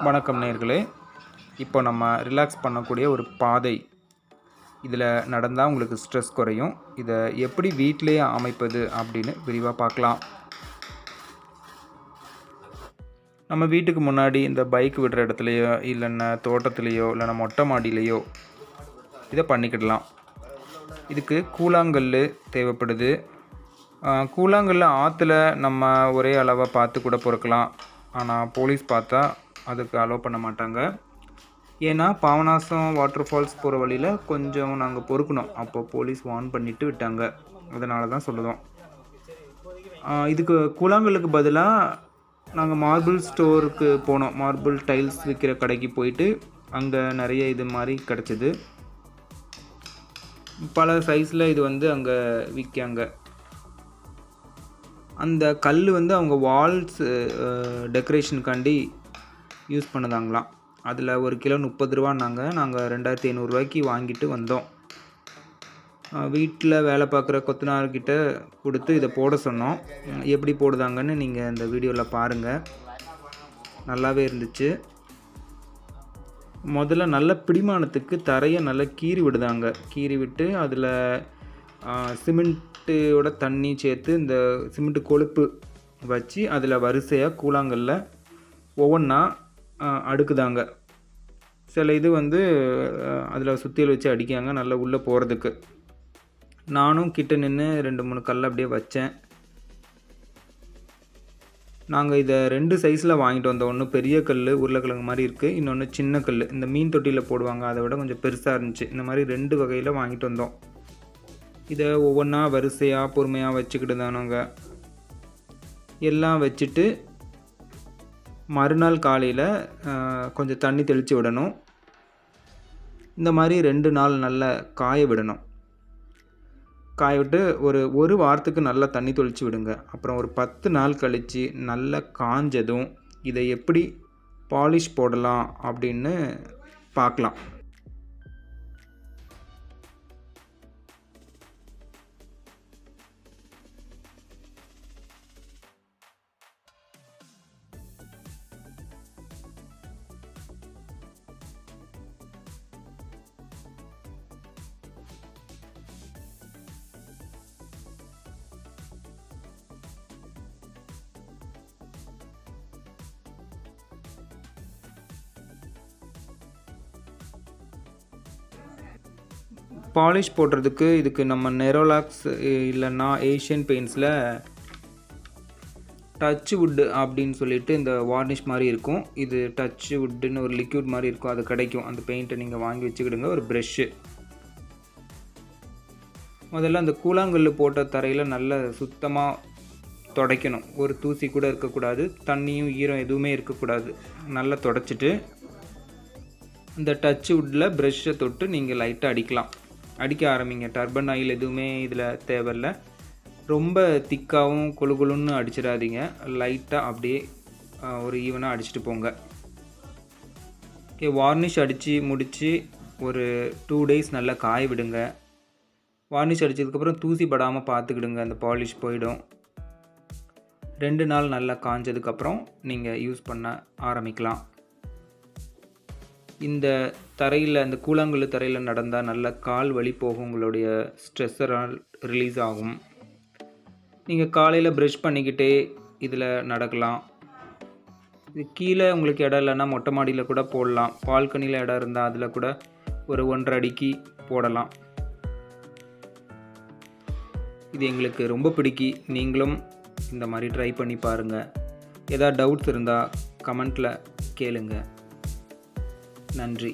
வணக்கம் நேர்களே. இப்போ நம்ம ரிலாக்ஸ் பண்ணக்கூடிய ஒரு பாதை இதில் நடந்தால் உங்களுக்கு ஸ்ட்ரெஸ் குறையும். இதை எப்படி வீட்டிலேயே அமைப்பது அப்படின்னு விரிவாக பார்க்கலாம். நம்ம வீட்டுக்கு முன்னாடி இந்த பைக் விடுற இடத்துலையோ இல்லைன்னா தோட்டத்துலேயோ இல்லைன்னா மொட்டை மாடியிலையோ இதை பண்ணிக்கிடலாம். இதுக்கு கூழாங்கல் தேவைப்படுது. கூழாங்கல்ல ஆற்றுல நம்ம ஒரே அளவாக பார்த்து கூட பொறுக்கலாம். ஆனால் போலீஸ் பார்த்தா அதுக்கு அலோவ் பண்ண மாட்டாங்க. ஏன்னா பாவனாசம் வாட்டர் ஃபால்ஸ் போகிற வழியில் கொஞ்சம் நாங்கள் பொறுக்கணும். அப்போ போலீஸ் வார்ன் பண்ணிட்டு விட்டாங்க. அதனால தான் சொல்லுதோம். இதுக்கு கூழாங்கல்லுக்கு பதிலாக நாங்கள் மார்பிள் ஸ்டோருக்கு போனோம். மார்பிள் டைல்ஸ் விற்கிற கடைக்கு போயிட்டு அங்கே நிறைய இது மாதிரி கிடச்சிது. பல சைஸில் இது வந்து அங்கே விற்காங்க அந்த கல் வந்து அவங்க வால்ஸ் டெக்கரேஷனுக்காண்டி யூஸ் பண்ணுதாங்களாம். அதில் ஒரு கிலோ முப்பது ரூபான்னாங்க நாங்கள் ரெண்டாயிரத்தி ஐநூறுரூவாய்க்கு வாங்கிட்டு வந்தோம். வீட்டில் வேலை பார்க்குற கொத்தனார்கிட்ட கொடுத்து இதை போட சொன்னோம். எப்படி போடுதாங்கன்னு நீங்கள் இந்த வீடியோவில் பாருங்கள் நல்லாவே இருந்துச்சு. முதல்ல நல்ல பிடிமானத்துக்கு தரையை நல்லா கீறி விடுதாங்க. கீறி விட்டு அதில் சிமெண்ட்டோட தண்ணி சேர்த்து இந்த சிமெண்ட்டு கொழுப்பு வச்சு அதில் வரிசையாக கூழாங்கல்ல ஒவ்வொன்றா அடுக்குதாங்க. சில இது வந்து அதில் சுத்தியில் வச்சு அடிக்காங்க நல்லா உள்ளே போகிறதுக்கு நானும் கிட்ட நின்று ரெண்டு மூணு கல் அப்படியே வச்சேன். நாங்கள் இதை ரெண்டு சைஸில் வாங்கிட்டு வந்தோம். ஒன்று பெரிய கல் உருளைக்கிழங்கு மாதிரி இருக்குது இன்னொன்று சின்ன கல் இந்த மீன் தொட்டியில் போடுவாங்க அதை விட கொஞ்சம் பெருசாக இருந்துச்சு. இந்த மாதிரி ரெண்டு வகையில் வாங்கிட்டு வந்தோம். இதை ஒவ்வொன்றா வரிசையாக பொறுமையாக வச்சுக்கிட்டு தானோங்க. எல்லாம் வச்சுட்டு மறுநாள் காலையில் கொஞ்சம் தண்ணி தெளித்து விடணும். இந்த மாதிரி ரெண்டு நாள் நல்லா காய விடணும். காய விட்டு ஒரு ஒரு வாரத்துக்கு நல்லா தண்ணி தொளிச்சு விடுங்க. அப்புறம் ஒரு பத்து நாள் கழித்து நல்லா காஞ்சதும் இதை எப்படி பாலிஷ் போடலாம் அப்படின்னு பார்க்கலாம். பாலிஷ் போடுறதுக்கு இதுக்கு நம்ம நெரோலாக்ஸ் இல்லைன்னா ஏஷியன் பெயிண்ட்ஸில் டச் வுட்டு அப்படின்னு சொல்லிட்டு இந்த வார்னிஷ் மாதிரி இருக்கும். இது டச் வுட்டுன்னு ஒரு லிக்யூட் மாதிரி இருக்கும். அது கிடைக்கும். அந்த பெயிண்ட்டை நீங்கள் வாங்கி வச்சுக்கிடுங்க. ஒரு ப்ரெஷ்ஷு முதல்ல அந்த கூழாங்கல் போட்ட தரையில் நல்ல சுத்தமாக துடைக்கணும். ஒரு தூசி கூட இருக்கக்கூடாது. தண்ணியும் ஈரம் எதுவுமே இருக்கக்கூடாது. நல்லா தொடச்சிட்டு இந்த டச் வுட்டில் ப்ரெஷ்ஷை தொட்டு நீங்கள் லைட்டாக அடிக்கலாம். அடிக்க ஆரம்பிங்க. டர்பன் ஆயில் எதுவுமே இதில் தேவையில்ல. ரொம்ப திக்காகவும் கொழு கொழுன்னு அடிச்சிடாதீங்க. லைட்டாக அப்படியே ஒரு ஈவனாக அடிச்சுட்டு போங்க. ஓகே வார்னிஷ் அடித்து முடித்து ஒரு டூ டேஸ் நல்லா காய விடுங்க. வார்னிஷ் அடித்ததுக்கப்புறம் தூசி படாமல் பார்த்துக்கிடுங்க. அந்த பாலிஷ் போயிடும். ரெண்டு நாள் நல்லா காஞ்சதுக்கப்புறம் நீங்கள் யூஸ் பண்ண ஆரம்பிக்கலாம். இந்த தரையில் அந்த கூழாங்கல் தரையில் நடந்தால் நல்ல கால் வலி போகும் உங்களுடைய ஸ்ட்ரெஸ்ஸரால் ரிலீஸ் ஆகும். நீங்கள் காலையில் ப்ரஷ் பண்ணிக்கிட்டே இதில் நடக்கலாம். இது கீழே உங்களுக்கு இடம் இல்லைன்னா மொட்டை மாடியில் கூட போடலாம். பால்கனியில் இடம் இருந்தால் அதில் கூட ஒரு ஒன்றரை அடிக்கு போடலாம். இது எங்களுக்கு ரொம்ப பிடிக்கி. நீங்களும் இந்த மாதிரி ட்ரை பண்ணி பாருங்கள் ஏதாவது டவுட்ஸ் இருந்தால் கமெண்ட்டில் கேளுங்கள் நன்றி